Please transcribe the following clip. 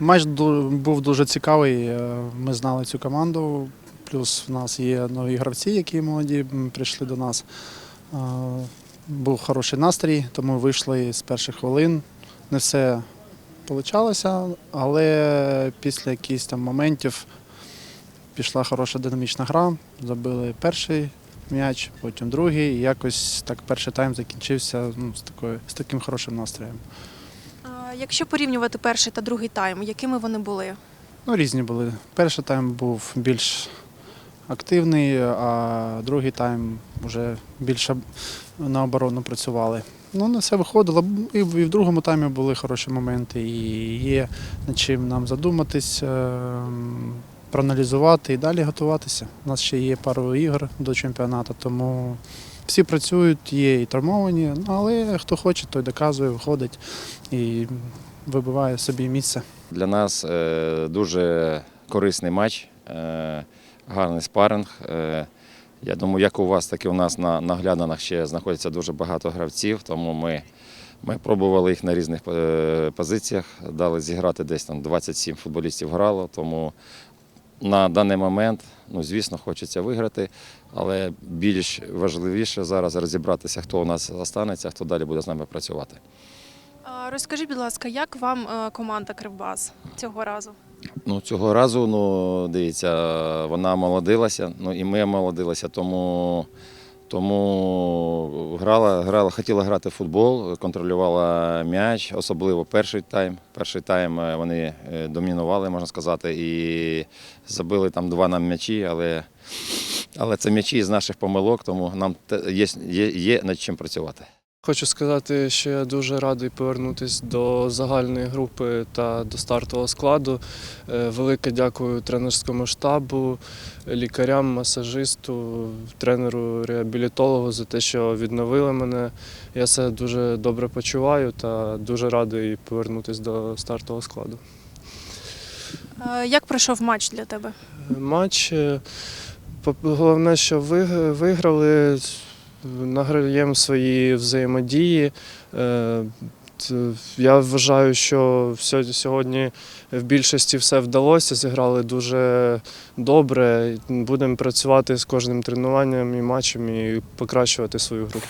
Матч був дуже цікавий. е, Ми знали цю команду. Плюс в нас є нові гравці, які молоді прийшли до нас. Е, Був хороший настрій, тому вийшли з перших хвилин. Не все вийшло, але після якихось там моментів пішла хороша динамічна гра. Забили перший м'яч, потім другий. І якось так перший тайм закінчився ну, з, такою, з таким хорошим настроєм. Якщо порівнювати перший та другий тайм, якими вони були? Ну, різні були. Перший тайм був більш активний, а другий тайм вже більше на оборону працювали. Ну, не все виходило. І в і в другому таймі були хороші моменти, і є над чим нам задуматись, ем, проаналізувати і далі готуватися. У нас ще є пару ігор до чемпіонату, тому всі працюють, є і травмовані, але хто хоче, той доказує, виходить і вибиває собі місце. Для нас е, дуже корисний матч, е, гарний спаринг. Е, Я думаю, як у вас, так і у нас на, наглядинах ще знаходиться дуже багато гравців, тому ми, ми пробували їх на різних позиціях, дали зіграти десь там 27 футболістів грало, тому на даний момент, ну, звісно, хочеться виграти, але більш важливіше зараз розібратися, хто у нас залишиться, хто далі буде з нами працювати. Розкажіть, будь ласка, як вам е, команда Кривбас цього разу? Ну, цього разу, ну, дивіться, вона молодилася, ну і ми молодилися, тому, тому грала, грала, хотіла грати в футбол, контролювала м'яч, особливо перший тайм. Перший тайм е, вони е, домінували, можна сказати, і забили там два нам м'ячі, але, але це м'ячі з наших помилок, тому нам є, є, є над чим працювати. Хочу сказати, що я дуже радий повернутися до загальної групи та до стартового складу. Е, Велике дякую тренерському штабу, лікарям, масажисту, тренеру реабілітологу за те, що відновили мене. Я себе дуже добре почуваю та дуже радий повернутися до стартового складу. Е, Як пройшов матч для тебе? Матч. е, Головне, що виграли, награємо свої взаємодії. Е, Я вважаю, що сьогодні в більшості все вдалося, зіграли дуже добре. Будемо працювати з кожним тренуванням і матчем і покращувати свою гру.